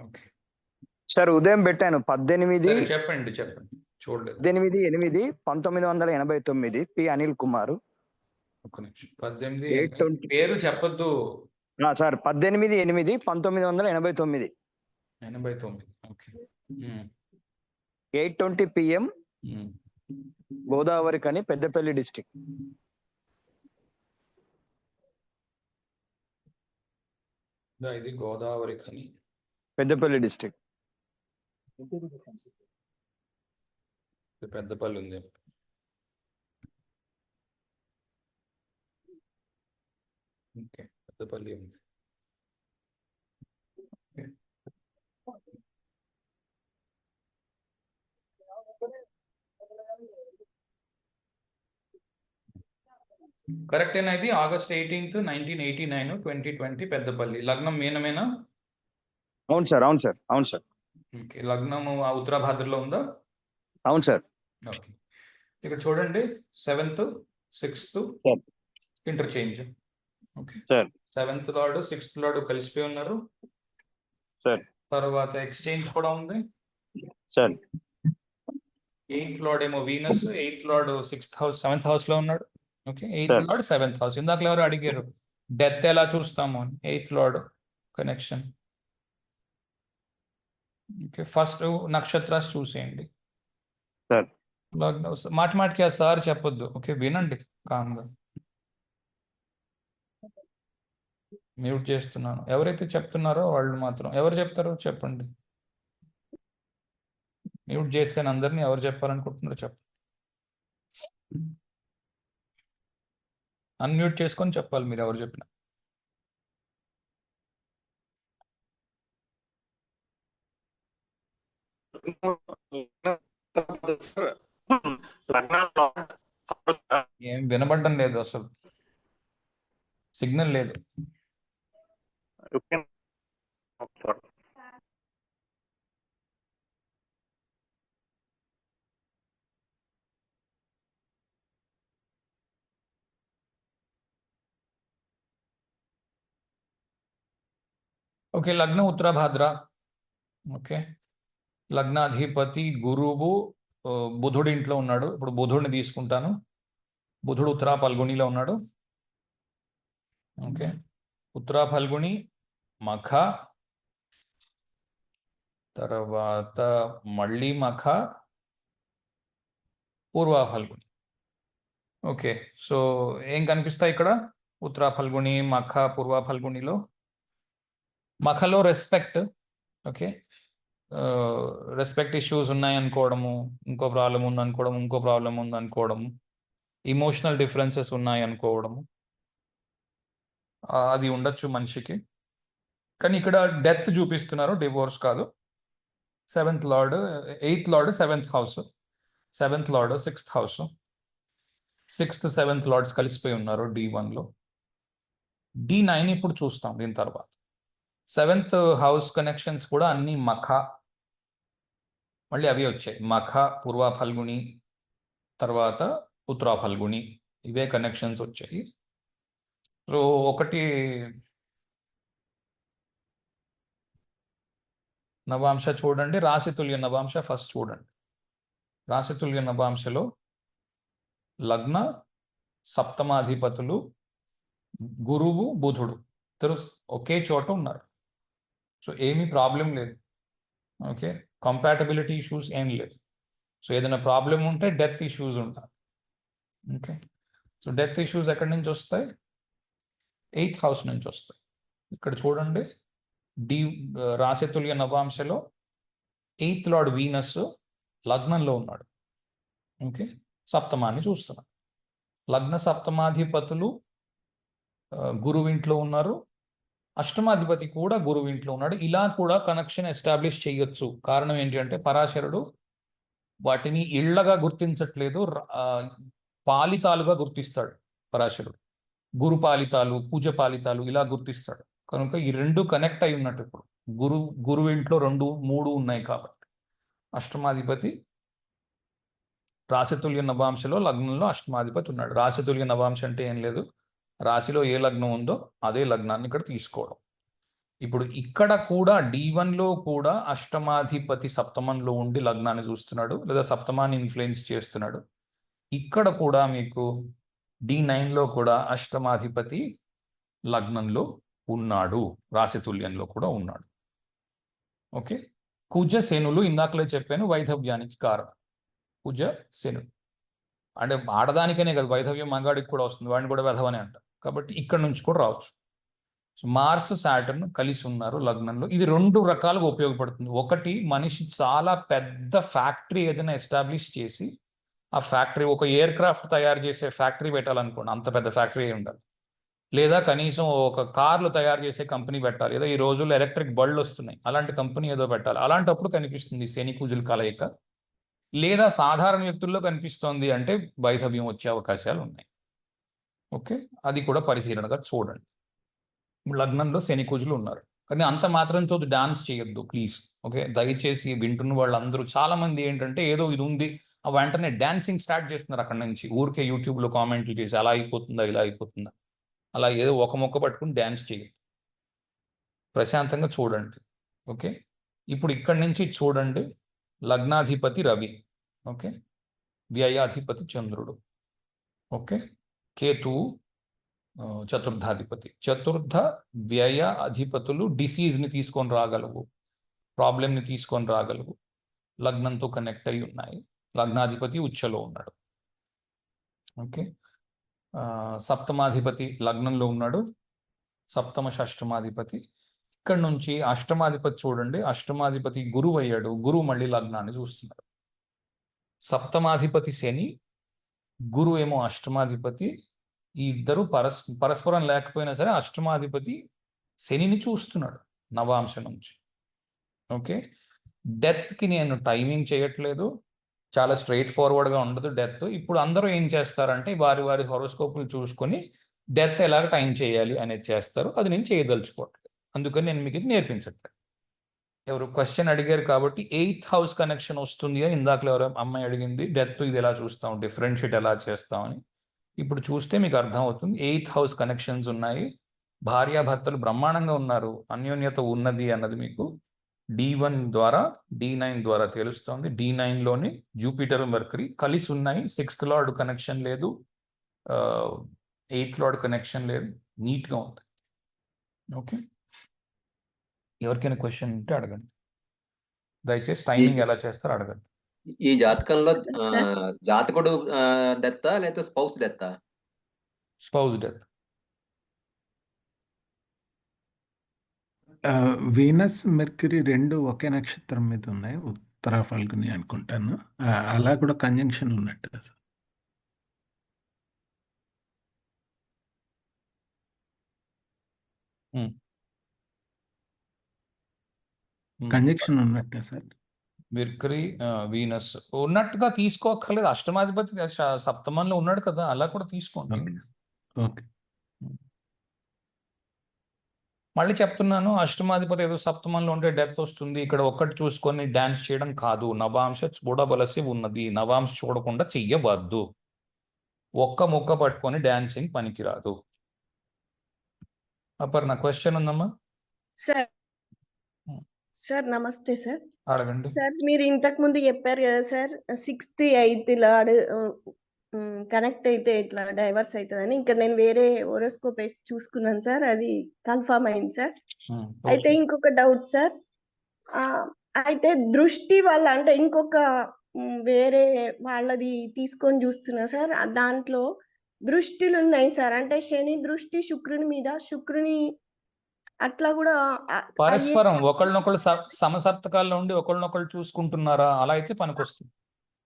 Okay sir ఉదయం పెట్టాను పద్దెనిమిది చెప్పండి చెప్పండి. చూడలేదు. పద్దెనిమిది ఎనిమిది పంతొమ్మిది వందల ఎనభై తొమ్మిది పి. అనిల్ కుమార్. ఒక్క నిమిషం. పద్దెనిమిది. పేరు చెప్పొద్దు. ఆ, సార్ పద్దెనిమిది ఎనిమిది పంతొమ్మిది వందల ఎనభై తొమ్మిది. ఎనభై తొమ్మిది. Okay. Eight twenty PM. Godavari కని పెద్దపల్లి డిస్టిక్ ఇదా ఇది గోదావరి ఖని పెద్దపల్లి డిస్టిక్ ఇది పెద్దపల్లి ఉంది. ఓకే పెద్దపల్లి ఉంది. కరెక్టేనా ఇది? August eighteenth nineteen eighty nine twenty twenty Peddapalli. లగ్నం మీనమేనా అవును సార్ అవును సార్ అవును సార్. ఓకే లగ్నము ఆ ఉత్తరాభాద్రలో ఉందా? అవును సార్. ఓకే. ఇక్కడ చూడండి seventh sixth. Interchange okay. Sir. Seventh lord sixth lord కలిసిపోయి ఉన్నారు. Sir. తర్వాత ఎక్స్చేంజ్ కూడా ఉంది. సార్. ఎయిత్ లార్డ్ ఏమో Venus eighth lord sixth house seventh హౌస్లో ఉన్నాడు. Okay eighth. Lord seventh house. ఇందాక ఎవరు అడిగారు డెత్ ఎలా చూస్తాము అని. Eighth lord connection. Okay first నక్షత్రాస్ చూసేయండి. మాటి మాటికి ఆ సార్ చెప్పొద్దు. ఓకే వినండి కామ్గా. మ్యూట్ చేస్తున్నాను. ఎవరైతే చెప్తున్నారో వాళ్ళు మాత్రం ఎవరు చెప్తారో చెప్పండి. మ్యూట్ చేస్తాను అందరినీ ఎవరు చెప్పాలనుకుంటున్నారో చెప్పండి. అన్మ్యూట్ చేసుకొని చెప్పాలి మీరు ఎవరు చెప్పిన. ఏం వినబడడం లేదు అసలు. సిగ్నల్ లేదు. ఓకే లగ్న ఉత్తరాభాద్ర ఓకే లగ్నాధిపతి గురువు బుధుడి ఇంట్లో ఉన్నాడు. ఇప్పుడు బుధుడిని తీసుకుంటాను. బుధుడు ఉత్తరా పల్గుణిలో ఉన్నాడు. ఓకే ఉత్తరా ఫల్గుణి మఖ. తర్వాత మళ్ళీ మఖ పూర్వ ఫల్గుణి. ఓకే సో ఏం కనిపిస్తాయి ఇక్కడ? ఉత్తరా ఫల్గుణి మఖ పూర్వ ఫల్గుణిలో? మఖలో రెస్పెక్ట్ ఓకే రెస్పెక్ట్ ఇష్యూస్ ఉన్నాయి అనుకోవడము ఇంకో ప్రాబ్లం ఉంది అనుకోవడం ఇంకో ప్రాబ్లం ఉంది అనుకోవడము. ఇమోషనల్ డిఫరెన్సెస్ ఉన్నాయి అనుకోవడము. Uh, అది ఉండొచ్చు మనిషికి. కానీ ఇక్కడ డెత్ చూపిస్తున్నారు డివోర్స్ కాదు. Seventh lord eighth lord seventh house seventh lord sixth house sixth seventh lords కలిసిపోయి ఉన్నారు డి వన్లో డి నైన్ ఇప్పుడు చూస్తాం దీని తర్వాత. సెవెంత్ హౌస్ కనెక్షన్స్ కూడా అన్ని మఖ. మళ్ళీ అవి వచ్చాయి. మఖ పూర్వ ఫల్గుణి తర్వాత ఉత్తరా ఫల్గుణి ఇవే కనెక్షన్స్ వచ్చాయి. సో ఒకటి నవాంశ చూడండి. రాశితుల్య నవాంశ ఫస్ట్ చూడండి. రాశితుల్య నవాంశలో లగ్న సప్తమాధిపతులు గురువు బుధుడు. ఇద్దరు ఒకే చోట ఉన్నారు. సో ఏమీ ప్రాబ్లం లేదు. ఓకే? కంపాటబిలిటీ ఇష్యూస్ ఏం లేదు. సో ఏదైనా ప్రాబ్లం ఉంటే డెత్ ఇష్యూస్ ఉంటాయి. ఓకే? సో డెత్ ఇష్యూస్ ఎక్కడి నుంచి వస్తాయి? ఎయిత్ హౌస్ నుంచి వస్తాయి. ఇక్కడ చూడండి. డి రాశితుల్య నవాంశలో ఎయిత్ లార్డ్ వీనస్ లగ్నంలో ఉన్నాడు. ఓకే? సప్తమాన్ని చూస్తున్నాడు. లగ్న సప్తమాధిపతులు గురువింట్లో గురువు ఇంట్లో ఉన్నారు. అష్టమాధిపతి కూడా గురువు ఇంట్లో ఉన్నాడు. ఇలా కూడా కనెక్షన్ ఎస్టాబ్లిష్ చేయొచ్చు. కారణం ఏంటంటే పరాశరుడు వాటిని ఇళ్ళగా గుర్తించట్లేదు. పాలితాలుగా గుర్తిస్తాడు పరాశరుడు. గురు పాలితాలు పూజ పాలితాలు ఇలా గుర్తిస్తాడు. కనుక ఈ రెండు కనెక్ట్ అయి ఉన్నట్టు ఇప్పుడు. గురు గురువు ఇంట్లో రెండు మూడు ఉన్నాయి కాబట్టి. అష్టమాధిపతి రాశతుల్య నవాంశలో లగ్నంలో అష్టమాధిపతి ఉన్నాడు. రాశితుల్య నవాంశ అంటే ఏం లేదు. రాశిలో ఏ లగ్నం ఉందో అదే లగ్నాన్ని ఇక్కడ తీసుకోవడం. ఇప్పుడు ఇక్కడ కూడా డి వన్లో కూడా అష్టమాధిపతి సప్తమంలో ఉండి లగ్నాన్ని చూస్తున్నాడు లేదా సప్తమాన్ని ఇన్ఫ్లుయెన్స్ చేస్తున్నాడు. ఇక్కడ కూడా మీకు డి నైన్లో కూడా అష్టమాధిపతి లగ్నంలో ఉన్నాడు రాశితుల్యంలో కూడా ఉన్నాడు. ఓకే? కుజ శనులు ఇందాకలే చెప్పాను వైధవ్యానికి కారణం. కుజ శనులు. అంటే ఆడదానికనే కదా వైధవ్యం మగాడికి కూడా వస్తుంది వాడిని కూడా వెధవనే అంటారు. కాబట్టి ఇక్కడ నుంచి కూడా రావచ్చు. సో మార్స్ సాటర్న్ కలిసి ఉన్నారు లగ్నంలో. ఇది రెండు రకాలుగా ఉపయోగపడుతుంది. ఒకటి మనిషి చాలా పెద్ద ఫ్యాక్టరీ ఏదైనా ఎస్టాబ్లిష్ చేసి ఆ ఫ్యాక్టరీ ఒక ఎయిర్ క్రాఫ్ట్ తయారు చేసే ఫ్యాక్టరీ పెట్టాలనుకోండి అంత పెద్ద ఫ్యాక్టరీ ఉండాలి లేదా కనీసం ఒక కార్లు తయారు చేసే కంపెనీ పెట్టాలి. లేదా ఈ రోజుల్లో ఎలక్ట్రిక్ బళ్ళు వస్తున్నాయి. అలాంటి కంపెనీ ఏదో పెట్టాలి. అలాంటప్పుడు కనిపిస్తుంది శనికూజుల కలయిక. లేదా సాధారణ వ్యక్తుల్లో కనిపిస్తోంది అంటే వైధవ్యం వచ్చే అవకాశాలు ఉన్నాయి. ఓకే? అది కూడా పరిశీలనగా చూడండి. లగ్నంలో శని కుజులు ఉన్నారు. కానీ అంత మాత్రంతో డాన్స్ చేయొద్దు ప్లీజ్. ఓకే? దయచేసి వింటున్న వాళ్ళందరూ చాలా మంది ఏంటంటే ఏదో ఇది ఉంది ఆ వెంటనే డాన్సింగ్ స్టార్ట్ చేస్తున్నారు అక్కడ నుంచి. ఊరికే యూట్యూబ్లో కామెంట్లు చేసి అలా అయిపోతుందా ఇలా అయిపోతుందా? అలా ఏదో ఒక మొక్క పట్టుకుని డ్యాన్స్ చేయొద్దు. ప్రశాంతంగా చూడండి. ఓకే? ఇప్పుడు ఇక్కడి నుంచి చూడండి. లగ్నాధిపతి రవి. ఓకే? వ్యయాధిపతి చంద్రుడు. ఓకే? కేతువు చతుర్థాధిపతి. చతుర్థ వ్యయ అధిపతులు డిసీజ్ని తీసుకొని రాగలవు ప్రాబ్లమ్ని తీసుకొని రాగలవు. లగ్నంతో కనెక్ట్ అయి ఉన్నాయి. లగ్నాధిపతి ఉచ్చలో ఉన్నాడు. ఓకే. సప్తమాధిపతి లగ్నంలో ఉన్నాడు. సప్తమ షష్టమాధిపతి. ఇక్కడ నుంచి అష్టమాధిపతి చూడండి. అష్టమాధిపతి గురువు అయ్యాడు. గురువు మళ్ళీ లగ్నాన్ని చూస్తున్నాడు. సప్తమాధిపతి శని గురువు ఏమో అష్టమాధిపతి ఈ ఇద్దరు పరస్ పరస్పరం లేకపోయినా సరే అష్టమాధిపతి శనిని చూస్తున్నాడు నవాంశ నుంచి. ఓకే? డెత్కి నేను టైమింగ్ చేయట్లేదు. చాలా స్ట్రైట్ ఫార్వర్డ్గా ఉండదు డెత్. ఇప్పుడు అందరూ ఏం చేస్తారంటే వారి వారి హొరోస్కోప్లు చూసుకొని డెత్ ఎలాగ టైం చేయాలి అనేది చేస్తారు. అది నేను చేయదలుచుకోవట్లేదు. అందుకని నేను మీకు ఇది నేర్పించట్లేదు. ఎవరు క్వశ్చన్ అడిగారు కాబట్టి ఎయిత్ హౌస్ కనెక్షన్ వస్తుంది అని ఇందాకలో ఎవరో అమ్మాయి అడిగింది. డెత్ ఇది ఎలా చూస్తాం? డిఫరెన్షియేట్ ఎలా చేస్తామని. ఇప్పుడు చూస్తే మీకు అర్థమవుతుంది. ఎయిత్ హౌస్ కనెక్షన్స్ ఉన్నాయి. భార్యాభర్తలు బ్రహ్మాండంగా ఉన్నారు. అన్యోన్యత ఉన్నది అన్నది మీకు డి వన్ ద్వారా డి నైన్ ద్వారా తెలుస్తోంది. డి నైన్లోని జూపిటర్ మెర్కరీ కలిసి ఉన్నాయి. సిక్స్త్ లార్డ్ కనెక్షన్ లేదు. ఎయిత్ లార్డ్ కనెక్షన్ లేదు. నీట్గా ఉంది. ఓకే? ఎవరికైనా క్వశ్చన్ ఉంటే అడగండి. దయచేసి టైమింగ్ ఎలా చేస్తారో అడగండి. ఈ జాతకంలో. జాతకుడు డెత్తా లేకపోతే spouse డెత్తా? Spouse death. Venus Mercury రెండు ఒకే నక్షత్రం మీద ఉన్నాయి. ఉత్తర ఫల్గుని అనుకుంటాను. అలా కూడా కంజంక్షన్ ఉన్నట్టు సార్ కంజంక్షన్ ఉన్నట్టే సార్ మెర్కరీ వీనస్ ఉన్నట్టుగా తీసుకోక్కర్లేదు. అష్టమాధిపతి సప్తమంలో ఉన్నాడు కదా అలా కూడా తీసుకోండి. ఓకే. మళ్ళీ చెప్తున్నాను అష్టమాధిపతి ఏదో సప్తమంలో ఉంటే డెత్ వస్తుంది. ఇక్కడ ఒక్కటి చూసుకొని డాన్స్ చేయడం కాదు. నవాంశ చూడవలసి ఉన్నది. నవాంశ చూడకుండా చెయ్యవద్దు. ఒక్క ముక్క పట్టుకొని డాన్సింగ్ పనికిరాదు. అపర్ణ క్వశ్చన్ ఉందమ్మా? సార్. సార్ నమస్తే సార్. అడగండి. సార్ మీరు ఇంతకు ముందు చెప్పారు కదా సార్ సిక్స్త్ ఎయిత్ ఇలా కనెక్ట్ అయితే ఇట్లా డైవర్స్ అవుతుందని. ఇంకా నేను వేరే ఓరోస్కోప్ వేసి చూసుకున్నాను సార్ అది కన్ఫర్మ్ అయింది సార్. అయితే ఇంకొక డౌట్ సార్ అయితే దృష్టి వల్ల అంటే ఇంకొక వేరే వాళ్ళది తీసుకొని చూస్తున్నా సార్ దాంట్లో దృష్టిలు ఉన్నాయి సార్. అంటే శని దృష్టి శుక్రుని మీద శుక్రుని అట్లా కూడా పరస్పరం ఒకళ్ళనొకళ్ళు సమసప్తకాల్లో ఉండి ఒకళ్ళనొకళ్ళు చూసుకుంటున్నారా? అలా అయితే పనికొస్తుంది.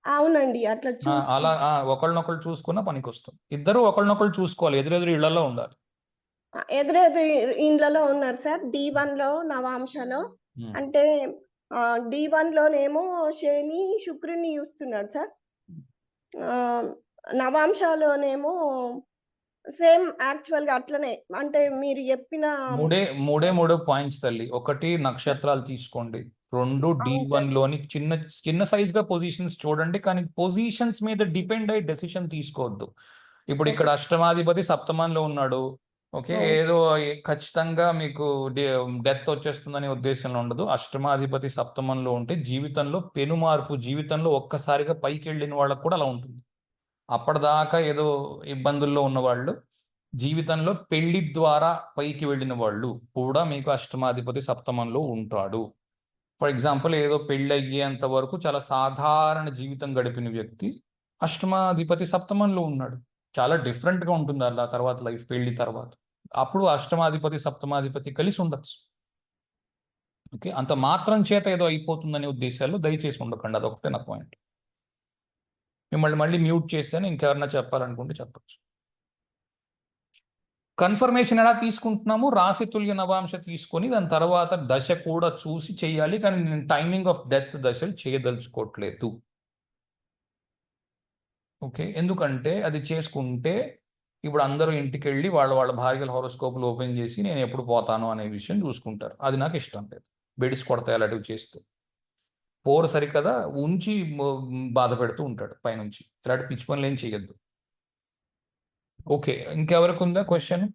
అవునండి. అట్లా అలా ఆ, ఒకళ్ళనొకళ్ళు చూసుకున్నా పనికొస్తుంది. ఇద్దరు ఒకళ్ళనొకళ్ళు చూసుకోవాలి. ఎదురెదురు ఇళ్ళలో ఉండాలి. ఎదురెదు ఇండ్లలో ఉన్నారు సార్. డి వన్లో నవాంశలో అంటే డి వన్ లోనేమో శని శుక్రుని చూస్తున్నాడు సార్. నవాంశలోనేమో సేమ్ యాక్చువల్గా అట్లనే. అంటే మీరు చెప్పిన మూడే మూడే మూడు పాయింట్స్ తల్లి. ఒకటి నక్షత్రాలు తీసుకోండి. రెండు డి వన్. లోని చిన్న చిన్న సైజ్గా పొజిషన్స్ చూడండి. కానీ పొజిషన్స్ మీద డిపెండ్ అయ్యి డెసిషన్ తీసుకోవద్దు. ఇప్పుడు ఇక్కడ అష్టమాధిపతి సప్తమంలో ఉన్నాడు. ఓకే ఏదో ఖచ్చితంగా మీకు డెత్ వచ్చేస్తుందనే ఉద్దేశంలో ఉండదు. అష్టమాధిపతి సప్తమంలో ఉంటే జీవితంలో పెను మార్పు జీవితంలో ఒక్కసారిగా పైకి వెళ్ళిన వాళ్ళకు కూడా అలా ఉంటుంది. అప్పటిదాకా ఏదో ఇబ్బందుల్లో ఉన్నవాళ్ళు జీవితంలో పెళ్ళి ద్వారా పైకి వెళ్ళిన వాళ్ళు కూడా మీకు అష్టమాధిపతి సప్తమంలో ఉంటాడు. ఫర్ ఎగ్జాంపుల్ ఏదో పెళ్ళి అయ్యేంత వరకు చాలా సాధారణ జీవితం గడిపిన వ్యక్తి అష్టమాధిపతి సప్తమంలో ఉన్నాడు. చాలా డిఫరెంట్గా ఉంటుంది అలా తర్వాత లైఫ్ పెళ్ళి తర్వాత. అప్పుడు అష్టమాధిపతి సప్తమాధిపతి కలిసి ఉండొచ్చు. ఓకే? అంత మాత్రం చేత ఏదో అయిపోతుందనే ఉద్దేశాలు దయచేసి ఉండకండి. అదొకటే నా పాయింట్. మిమ్మల్ని మళ్ళీ మ్యూట్ చేస్తాను ఇంకెవరన్నా చెప్పాలనుకుంటే చెప్పచ్చు. కన్ఫర్మేషన్ ఎలా తీసుకుంటున్నాము రాశి తుల్య నవాంశ తీసుకొని దాని తర్వాత దశ కూడా చూసి చేయాలి కానీ నేను టైమింగ్ ఆఫ్ డెత్ దశలు చేయదలుచుకోవట్లేదు. ఓకే ఎందుకంటే అది చేసుకుంటే ఇప్పుడు అందరూ ఇంటికి వెళ్ళి వాళ్ళ వాళ్ళ భార్యల హోరోస్కోపులు ఓపెన్ చేసి నేను ఎప్పుడు పోతాను అనే విషయం చూసుకుంటారు. అది నాకు ఇష్టం లేదు. బెడిస్ కొడతాయి అలాంటివి చేస్తే. పోరు సరికదా ఉంచి బాధ పెడుతూ ఉంటాడు పైనుంచి. ఇలాంటి పిచ్చి పనులు ఏం చేయొద్దు. ఓకే ఇంకెవరికి ఉందా క్వశ్చన్?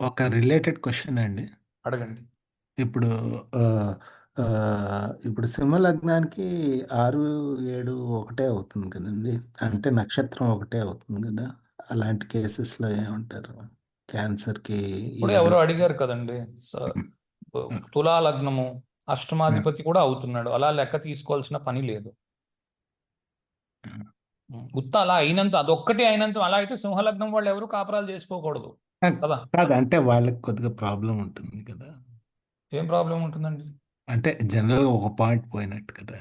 ఒక రిలేటెడ్ క్వశ్చన్ అండి. అడగండి. ఇప్పుడు ఆ, ఇప్పుడు సింహ లగ్నానికి ఆరు ఏడు ఒకటే అవుతుంది కదండి. అంటే నక్షత్రం ఒకటే అవుతుంది కదా. అలాంటి కేసెస్లో ఏమంటారు? క్యాన్సర్కి ఇప్పుడు ఏడు ఎవరో అడిగారు కదండి. స- తులా లగ్నము అష్టమాధిపతి కూడా అవుతున్నాడు. అలా లెక్క తీసుకోవాల్సిన పని లేదు. గుత్త అలా అయినంత అదొక్కటి అయినంత అలా అయితే సింహలగ్నం వాళ్ళు ఎవరు కాపురాలు చేసుకోకూడదు కదా. కాదు అంటే వాళ్ళకి కొద్దిగా ప్రాబ్లం ఉంటుంది కదా. ఏం ప్రాబ్లం ఉంటుందండి? అంటే జనరల్గా ఒక పాయింట్ పోయినట్టు కదా.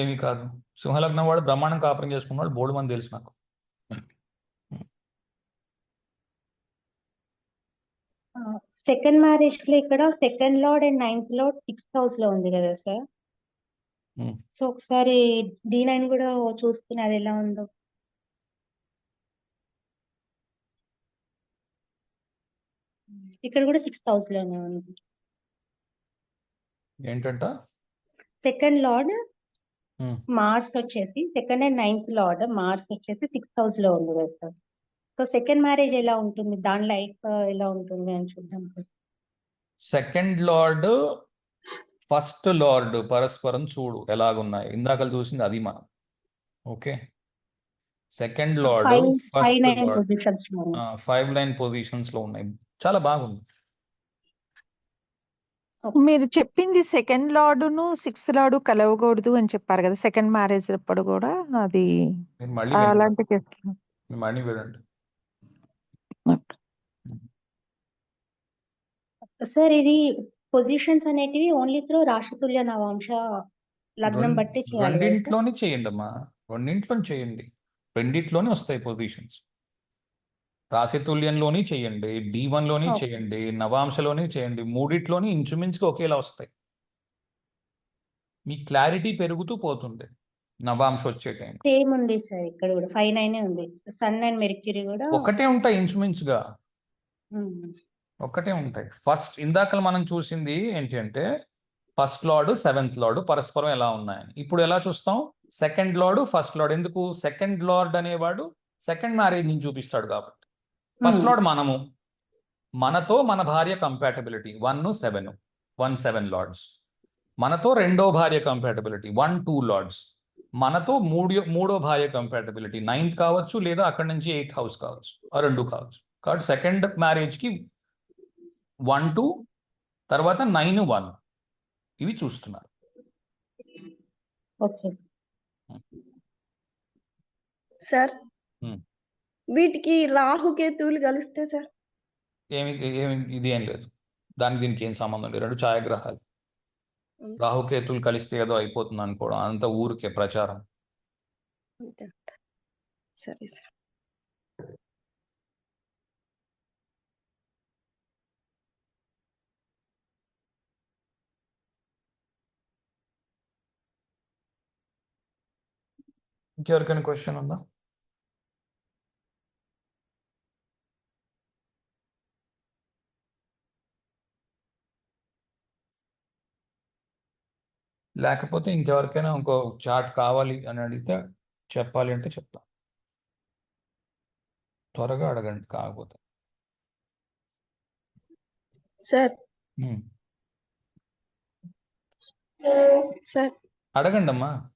ఏమీ కాదు. సింహలగ్నం వాడు బ్రహ్మాండం కాపురం చేసుకున్న వాళ్ళు బోల్డ్ మంది తెలుసు నాకు. సెకండ్ మ్యారేజ్లో ఇక్కడ second lord and ninth lord sixth హౌస్లో ఉంది కదా సార్. సో ఒకసారి డి నైన్ కూడా చూసుకుని అది ఎలా ఉందో. ఇక్కడ కూడా సిక్స్త్ హౌస్లోనే ఉంది. ఏంటంట? Second lord. మార్స్ వచ్చేసి second and ninth lord Mars వచ్చేసి సిక్స్త్ హౌస్లో ఉంది కదా సార్. సో సెకండ్ మ్యారేజ్ ఎలా ఉంటుంది? దాని లైఫ్ ఎలా ఉంటుంది అని చూద్దాం సెకండ్ లార్డ్ ఫస్ట్ లార్డ్ పరస్పరం చూడు ఎలాగున్నాయి. ఇందాక చూసింది అది మనం. Okay? Second lord first lord. Five line పొజిషన్స్లో ఉన్నాయి. చాలా బాగుంది. మీరు చెప్పింది సెకండ్ లార్డును సిక్స్త్ లార్డు కలవకూడదు అని చెప్పారు కదా సెకండ్ మ్యారేజ్ అప్పుడు కూడా అది మీరు మళ్ళీ వినండి. అలాంటి కేసులు. మీరు మళ్ళీ వినండి. సార్ ఇది పొజిషన్స్ అనేటివి ఓన్లీ త్రూ రాశితుల్య నవాంశ లగ్నం బట్టి చేయాలి కదా సార్? రెండింట్లోనే చేయండి అమ్మా రెండింట్లోనే చేయండి. రెండిట్లోనే వస్తాయి పొజిషన్స్. రాశితుల్యంలోని చేయండి డి లోని Okay. చేయండి నవాంశలోని చేయండి మూడిట్లోని ఇంచుమించుగా ఒకేలా వస్తాయి. మీ క్లారిటీ పెరుగుతూ పోతుంది నవాంశ వచ్చే టైం. సేమ్ ఉంది సార్ ఇక్కడ కూడా ఫైవ్ నైన్ ఉంది. సన్ అండ్ మెర్క్యూరీ కూడా ఒకటే ఉంటాయి ఇంచుమించుగా. ఉమ్, ఒక్కటే ఉంటాయి. ఫస్ట్ ఇందాక మనం చూసింది ఏంటి అంటే ఫస్ట్ లార్డ్ సెవెంత్ లార్డ్ పరస్పరం ఎలా ఉన్నాయని. ఇప్పుడు ఎలా చూస్తాం? Second lord first lord. ఎందుకు? సెకండ్ లార్డ్ అనేవాడు సెకండ్ మ్యారేజ్ నుంచి చూపిస్తాడు కాబట్టి. First Hmm. లార్డ్ మనము మనతో మన భార్య compatibility one seven one seven lords మనతో రెండో భార్య కంపాటబిలిటీ వన్ టూ లార్డ్స్ మనతో మూడో మూడో భార్య కంపాటబిలిటీ నైన్త్ కావచ్చు లేదా అక్కడి నుంచి ఎయిత్ హౌస్ కావచ్చు ఆ రెండు కావచ్చు కాబట్టి సెకండ్ మ్యారేజ్కి వన్ టూ తర్వాత నైన్ వన్ ఇవి చూస్తున్నారు ఓకే సార్ Hmm. వీటికి రాహుకేతువులు కలిస్తే సార్? ఏమి ఏమి ఇది ఏం లేదు. దానికి దీనికి ఏం సంబంధం లేదు. రెండు ఛాయాగ్రహాలు. Hmm. రాహుకేతులు కలిస్తే ఏదో అయిపోతుంది అనుకోవడం. అంత ఊరికే ప్రచారం. అంతే అంట. సరే సార్. ఇంకెవరికైనా క్వశ్చన్ ఉందా? లేకపోతే ఇంకెవరికైనా ఇంకో చార్ట్ కావాలి అని అడిగితే చెప్పాలి అంటే చెప్తాం. త్వరగా అడగండి కాకపోతే. సార్. సార్. అడగండి అమ్మా